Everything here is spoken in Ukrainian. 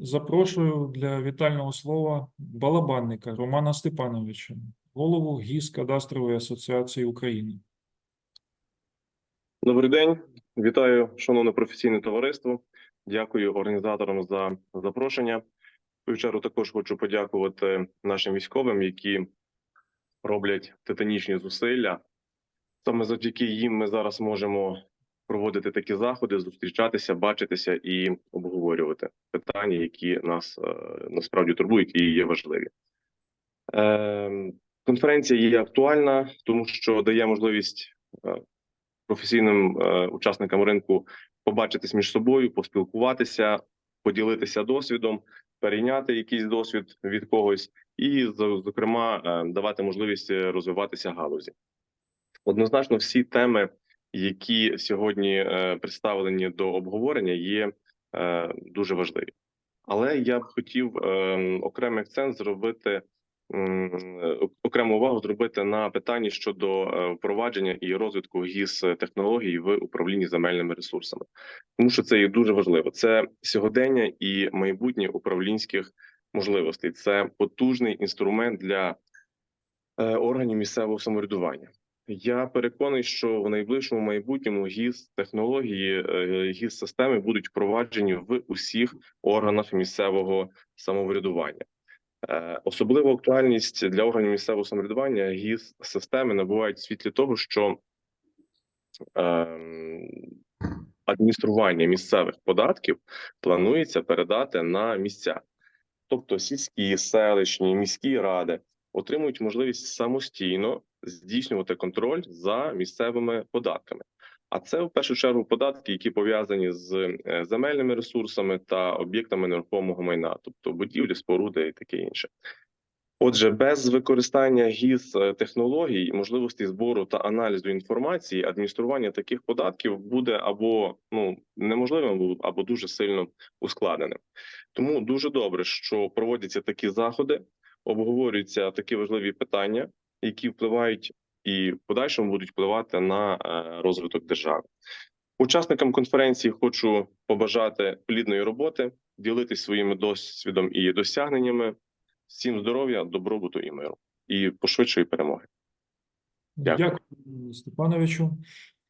запрошую для вітального слова балабанника Романа Степановича, голову ГІС Кадастрової асоціації України. Добрий день, вітаю, шановне професійне товариство. Дякую організаторам за запрошення. В також хочу подякувати нашим військовим, які роблять титанічні зусилля. Саме завдяки їм ми зараз можемо проводити такі заходи, зустрічатися, бачитися і обговорювати питання, які нас е, насправді турбують і є важливі. Е, конференція є актуальна, тому що дає можливість е, професійним е, учасникам ринку побачитись між собою, поспілкуватися, поділитися досвідом, перейняти якийсь досвід від когось, і зокрема давати можливість розвиватися галузі. Однозначно, всі теми, які сьогодні е, представлені до обговорення, є е, дуже важливі. Але я б хотів е, окремий акцент зробити окрему увагу зробити на питанні щодо е, впровадження і розвитку гіс технологій в управлінні земельними ресурсами, тому що це є дуже важливо. Це сьогодення і майбутнє управлінських можливостей. Це потужний інструмент для органів місцевого самоврядування. Я переконаний, що в найближчому майбутньому гіс технології, е, гіс системи будуть впроваджені в усіх органах місцевого самоврядування. Е, Особливу актуальність для органів місцевого самоврядування гіс системи набувають в світлі того, що ем, адміністрування місцевих податків планується передати на місця, тобто сільські, селищні, міські ради отримують можливість самостійно здійснювати контроль за місцевими податками. А це в першу чергу податки, які пов'язані з е, земельними ресурсами та об'єктами нерухомого майна, тобто будівлі, споруди і таке інше. Отже, без використання гіс е, технологій, можливості збору та аналізу інформації, адміністрування таких податків буде або ну неможливим, або- дуже сильно ускладненим. Тому дуже добре, що проводяться такі заходи, обговорюються такі важливі питання, які впливають і в подальшому будуть впливати на е, розвиток держави. Учасникам конференції хочу побажати плідної роботи, ділитись своїми досвідом і досягненнями. Всім здоров'я, добробуту і миру, і пошвидшої перемоги. Дякую. Дякую, Степановичу.